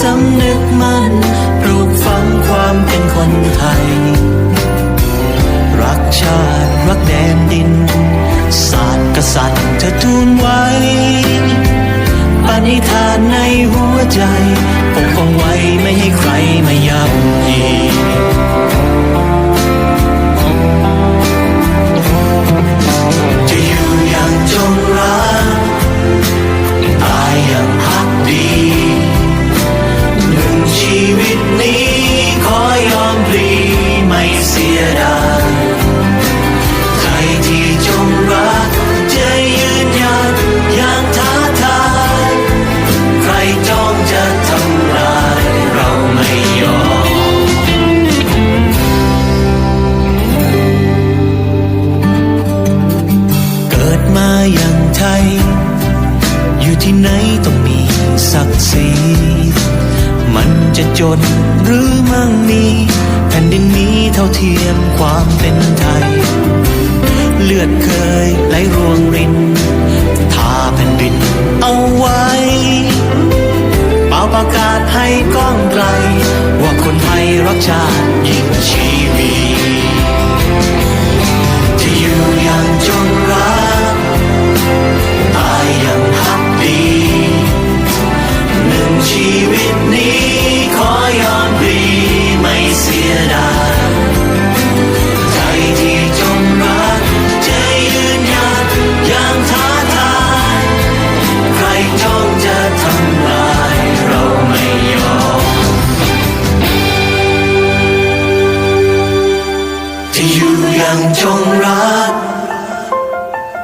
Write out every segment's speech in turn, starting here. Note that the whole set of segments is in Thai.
สำนึกมั่นปลูกฝังความเป็นคนไทย รักชาติ รักแดนดิน ศาสตร์กษัตริย์เธอทูลไว้ ปณิธานในหัวใจ ปกป้องไว้ไม่ให้ใครมาย่ำยี ชี ประกาศให้ก้องไกล ว่าคนไทยรักชาติยิ่งชีวีจะอยู่อย่างจงรักตายอย่างพักดีหนึ่งชีวิตนี้ขอยอมรีไม่เสียดาย ยู่อย่างจงรัก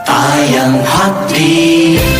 ตายอย่างพักดี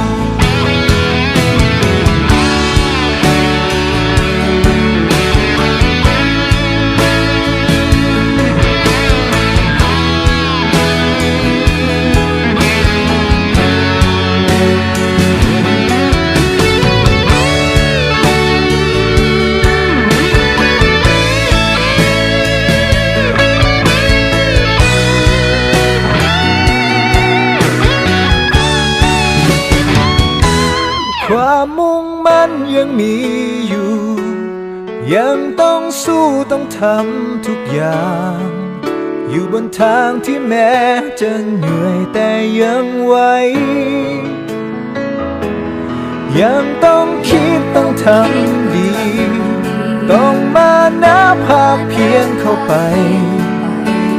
มีอยู่ ยังต้องสู้ต้องทำทุกอย่าง อยู่บนทางที่แม้จะเหนื่อยแต่ยังไหวยังต้องคิดต้องทำดี ต้องมานับภาคเพียนเข้าไป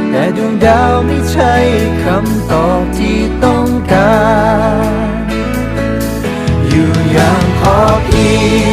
แต่ดวงดาวไม่ใช่คำตอบที่ต้องการ อยู่อย่างพอเพียง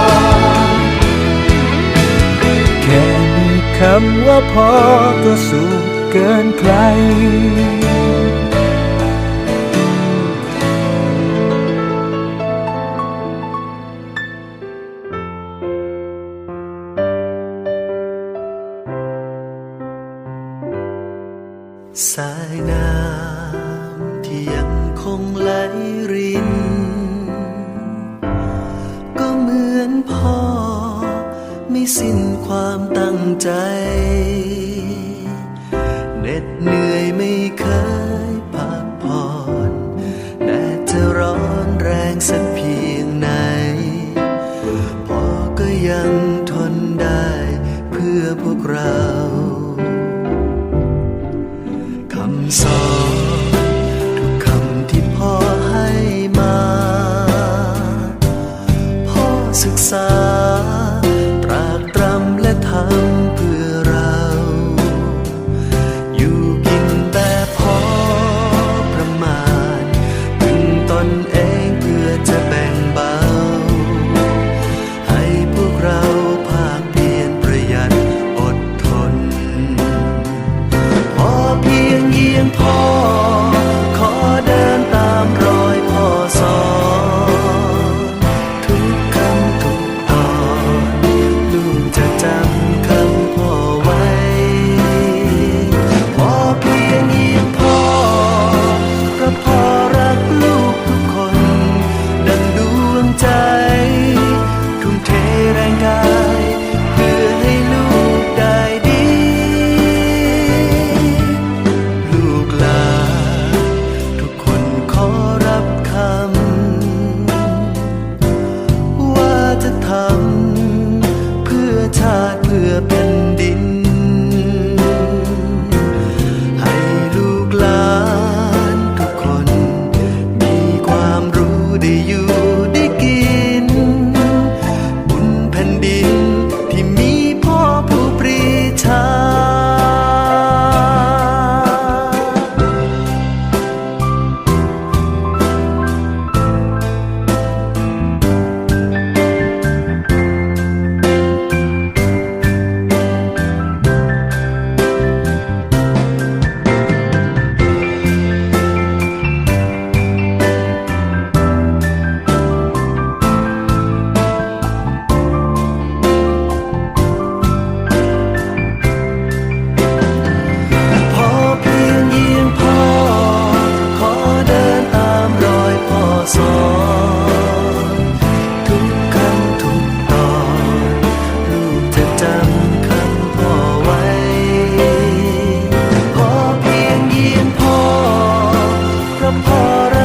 ำว่าพอก็สุขเกินใคร สายน้ำที่ยังคงไหลริ สิ้นความตั้งใจ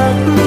love.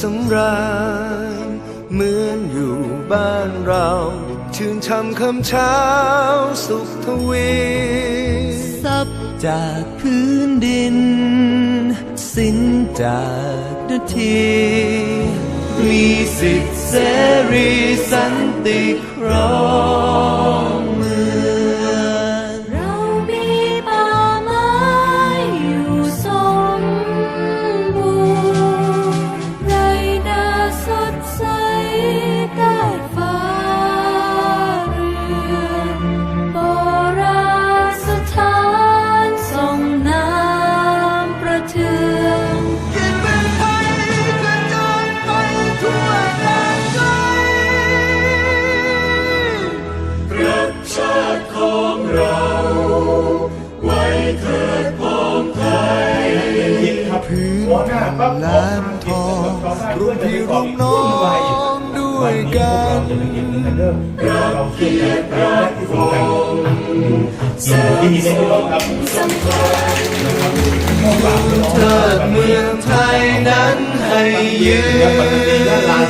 สำราญเหมือนอยู่บ้านเรา ชื่นช่ำคำเช้าสุขทวีซับจากพื้นดิน สิ้นจากนาที มีสิทธิเสรีสันติครอง เด้อเราเกียรติเราที่สำคัญสิ่งที่มีในที่เราครับเทิดเมืองไทยนั้นให้ยืนยงตลาด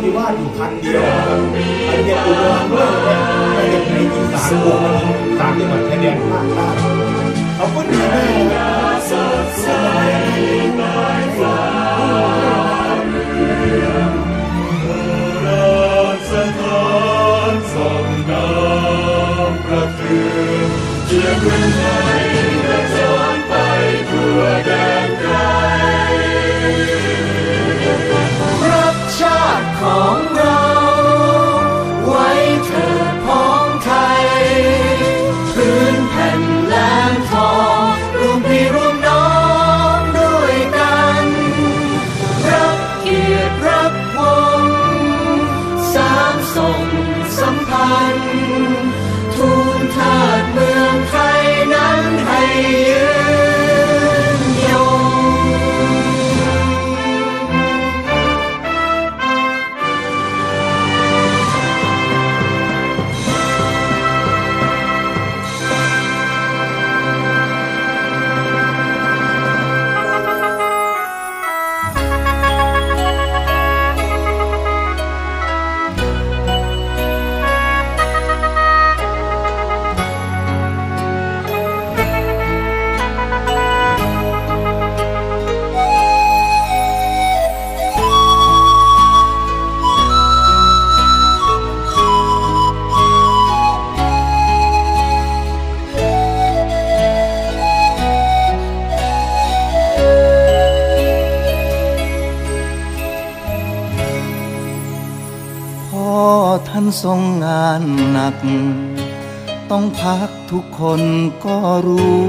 ที่ว่าอยู่พันเดียวอันนี้อุดรด้วยเนี่ยในอีสานบวกมันสามจังหวัดชายแดนภาคใต้เขาก็ดีมากรักชาติของเราไว้เถิดพ้อ ทยพื้นแผ่นแหลมทองรวมพี่รวมน้องด้วย ทรงงานหนัก ต้องพักทุกคนก็รู้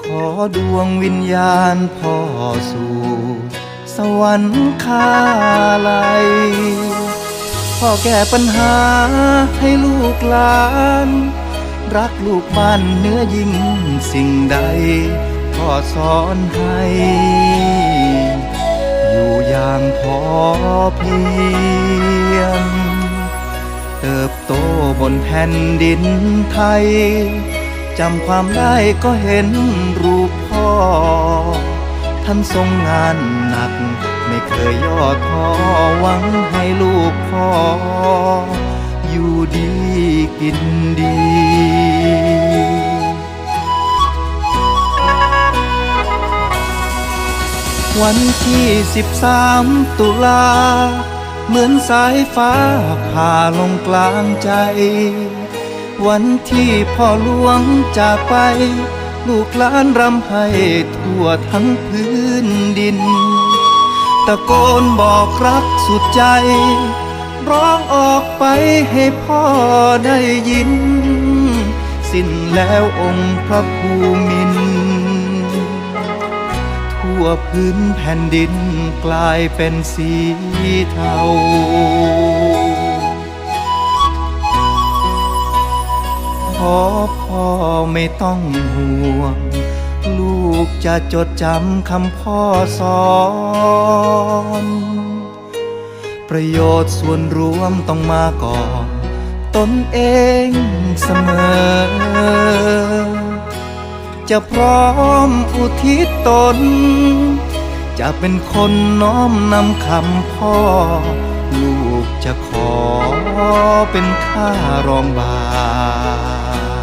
ขอดวงวิญญาณพ่อสู่สวรรคาลัยพ่อแก้ปัญหาให้ลูกหลาน รักลูกบ้านเนื้อยิ่งสิ่งใดพ่อสอนให้ อยู่อย่างพอเพียง เติบโตบนแผ่นดินไทย จำความได้ก็เห็นรูปพ่อ ท่านทรงงานหนัก ไม่เคยย่อท้อหวังให้ลูกพ่อ อยู่ดีกินดี วันที่13ตุลา เหมือนสายฟ้าผ่าลงกลางใจ วันที่พ่อหลวงจากไป ลูกหลานรำให้ทั่วทั้งพื้นดิน ตะโกนบอกรักสุดใจ ร้องออกไปให้พ่อได้ยิน สิ้นแล้วองค์พระภูมิ ทั่วพื้นแผ่นดินกลายเป็นสีเทาขอพ่อไม่ต้องห่วง ลูกจะจดจำคำพ่อสอน ประโยชน์ส่วนรวมต้องมาก่อน ตนเองเสมอ จะพร้อมอุทิศตน จะเป็นคนน้อมนำคำพ่อ ลูกจะขอเป็นข้ารองบา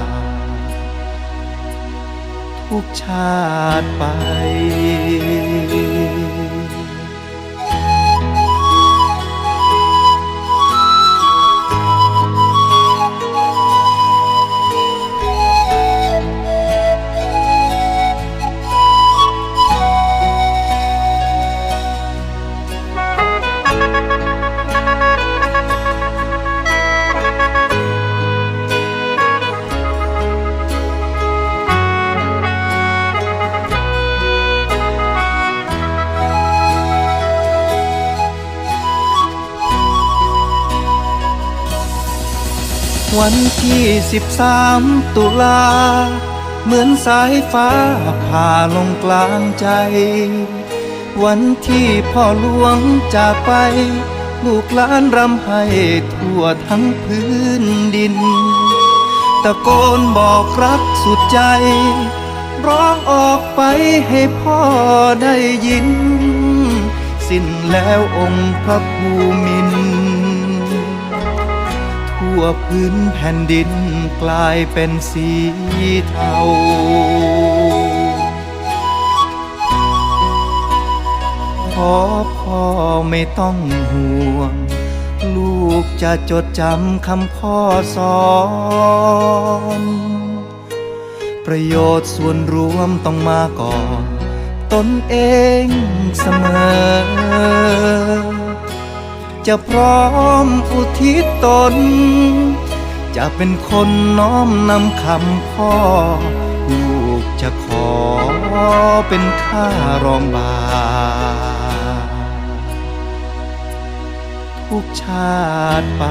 ททุกชาติไป วันที่13ตุลา เหมือนสายฟ้าผ่าลงกลางใจ วันที่พ่อหลวงจากไป ลูกหลานรำให้ทั่วทั้งพื้นดิน ตะโกนบอกรักสุดใจ ร้องออกไปให้พ่อได้ยิน สิ้นแล้วองค์พระภูมิน ทั่วพื้นแผ่นดินกลายเป็นสีเทาขอพ่อไม่ต้องห่วง ลูกจะจดจำคำพ่อสอน ประโยชน์ส่วนรวมต้องมาก่อน ตนเองเสมอ จะพร้อมอุทิศตน จะเป็นคนน้อมนำคำพ่อ ลูกจะขอเป็นข้ารองบาททุกชาติไป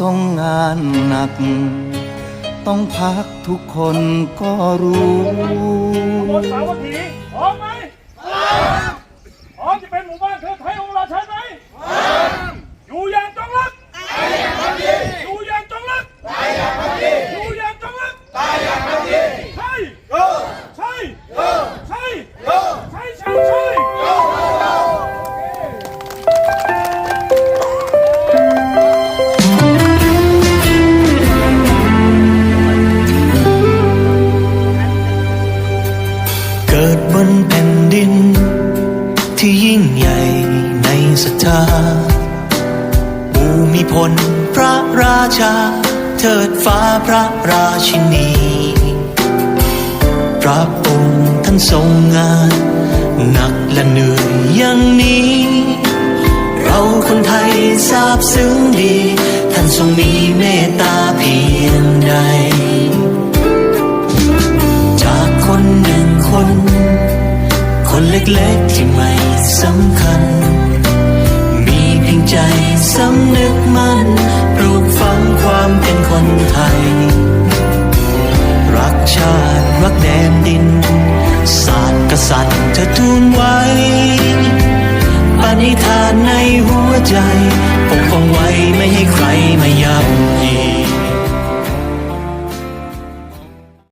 ทรงงานหนัก ต้องพักทุกคนก็รู้ หนักและเหนื่อยอย่างนี้ เราคนไทยทราบซึ้งดี ท่านทรงมีเมตตาเพียงใด จากคนหนึ่งคน คนเล็กๆที่ไม่สำคัญ มีเพียงใจสำนึกมั่นปลูกฝังความเป็นคนไทย รักชาติรักแดนดินศา สัตย์เธอทูลไว้ปณิธานในหัวใจปกป้องไว้ไม่ให้ใครมายับยี